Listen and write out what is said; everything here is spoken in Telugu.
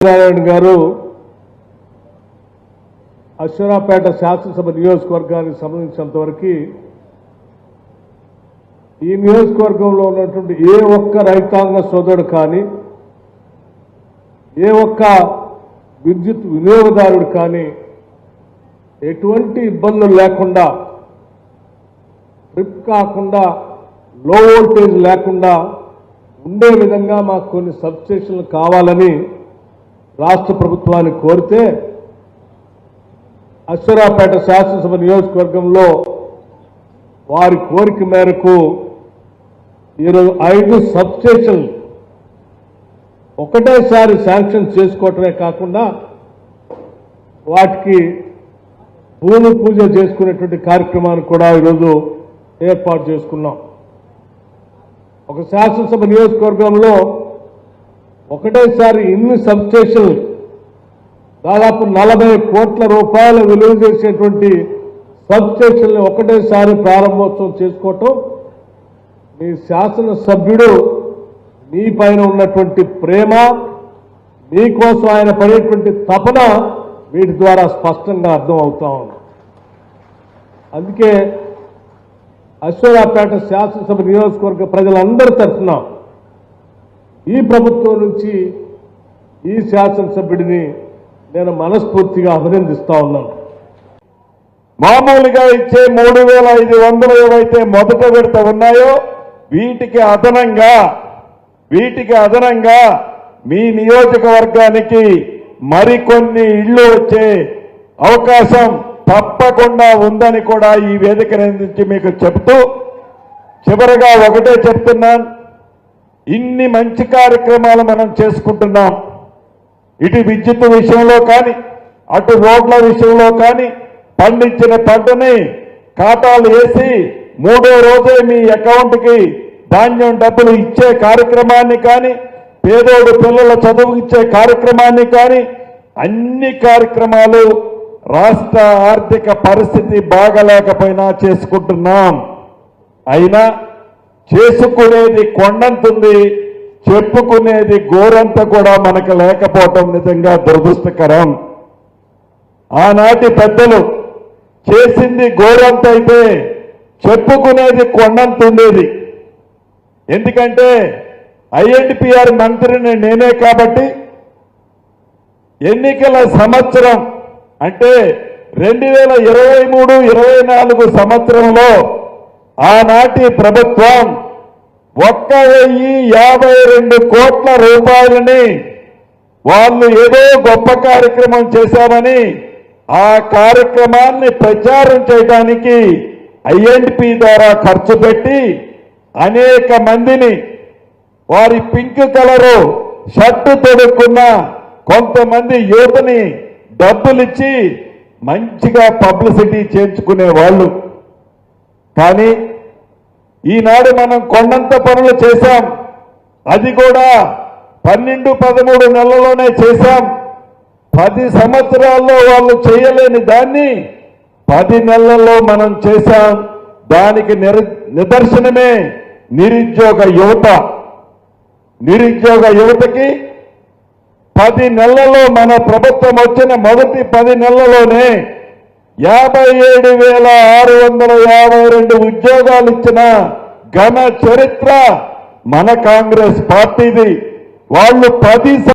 నారాయణ గారు అశ్వరాపేట శాసనసభ నియోజకవర్గానికి సంబంధించినంత వరకు ఈ నియోజకవర్గంలో ఉన్నటువంటి ఏ ఒక్క రైతాంగ సోదరుడు కానీ ఏ ఒక్క విద్యుత్ వినియోగదారుడు కానీ ఎటువంటి ఇబ్బందులు లేకుండా ట్రిప్ కాకుండా లో వోల్టేజ్ లేకుండా ఉండే విధంగా మాకు కొన్ని సబ్స్టేషన్లు కావాలని రాష్ట్ర ప్రభుత్వాన్ని కోరితే అశ్వరాపేట శాసనసభ నియోజకవర్గంలో వారి కోరిక మేరకు ఈరోజు ఐదు సబ్స్టేషన్లు ఒకటేసారి శాంక్షన్ చేసుకోవటమే కాకుండా వాటికి భూమి పూజ చేసుకునేటువంటి కార్యక్రమాన్ని కూడా ఈరోజు ఏర్పాటు చేసుకున్నాం. ఒక శాసనసభ నియోజకవర్గంలో ఒకటేసారి ఇన్ని సబ్స్టేషన్లు దాదాపు నలభై కోట్ల రూపాయలు విలువ చేసేటువంటి సబ్స్టేషన్లు ఒకటేసారి ప్రారంభోత్సవం చేసుకోవటం మీ శాసనసభ్యుడు మీ పైన ఉన్నటువంటి ప్రేమ మీకోసం ఆయన పడేటువంటి తపన వీటి ద్వారా స్పష్టంగా అర్థం అవుతా ఉంది. అందుకే అశ్వరాపేట శాసనసభ నియోజకవర్గ ప్రజలందరి తరఫున ఈ ప్రభుత్వం నుంచి ఈ శాసనసభ్యుడిని నేను మనస్ఫూర్తిగా అభినందిస్తా ఉన్నాను. మామూలుగా ఇచ్చే మూడు వేల ఐదు వందలు ఏవైతే మొదట విడత ఉన్నాయో వీటికి అదనంగా వీటికి అదనంగా మీ నియోజకవర్గానికి మరికొన్ని ఇళ్ళు వచ్చే అవకాశం తప్పకుండా ఉందని కూడా ఈ వేదిక నుంచి మీకు చెబుతూ చివరగా ఒకటే చెప్తున్నాను. ఇన్ని మంచి కార్యక్రమాలు మనం చేసుకుంటున్నాం. ఇటు విద్యుత్ విషయంలో కానీ అటు రోడ్ల విషయంలో కానీ పండించిన పంటని ఖాతాలు వేసి మూడో రోజే మీ అకౌంట్కి ధాన్యం డబ్బులు ఇచ్చే కార్యక్రమాన్ని కానీ పేదోడు పిల్లల చదువు ఇచ్చే కార్యక్రమాన్ని కానీ అన్ని కార్యక్రమాలు రాష్ట్ర ఆర్థిక పరిస్థితి బాగలేకపోయినా చేసుకుంటున్నాం. అయినా చేసుకునేది కొండంతుంది చెప్పుకునేది గోరంత కూడా మనకు లేకపోవటం నిజంగా దురదృష్టకరం. ఆనాటి పెద్దలు చేసింది గోరంత అయితే చెప్పుకునేది కొండంత ఉండేది ఎందుకంటే ఐఎన్టీపీఆర్ మంత్రిని నేనే కాబట్టి ఎన్నికల సంవత్సరం అంటే రెండు వేల ఇరవై మూడు ఇరవై నాలుగు సంవత్సరంలో ఆనాటి ప్రభుత్వం ఒక్క వెయ్యి యాభై రెండు కోట్ల రూపాయలని వాళ్ళు ఏదో గొప్ప కార్యక్రమం చేశామని ఆ కార్యక్రమాన్ని ప్రచారం చేయడానికి ఐఎన్పి ద్వారా ఖర్చు పెట్టి అనేక మందిని వారి పింక్ కలరు షర్టు తొడుక్కున్న కొంతమంది యువతని డబ్బులిచ్చి మంచిగా పబ్లిసిటీ చేయించుకునే వాళ్ళు. కానీ ఈనాడు మనం కొండంత పనులు చేశాం. అది కూడా పన్నెండు పదమూడు నెలల్లోనే చేశాం. పది సంవత్సరాల్లో వాళ్ళు చేయలేని దాన్ని పది నెలల్లో మనం చేశాం. దానికి నిదర్శనమే నిరుద్యోగ యువత. నిరుద్యోగ యువతకి పది నెలల్లో మన ప్రభుత్వం వచ్చిన మొదటి పది నెలల్లోనే యాభై ఏడు వేల ఆరు వందల యాభై రెండు ఉద్యోగాలు ఇచ్చిన ఘన చరిత్ర మన కాంగ్రెస్ పార్టీది. వాళ్ళు పది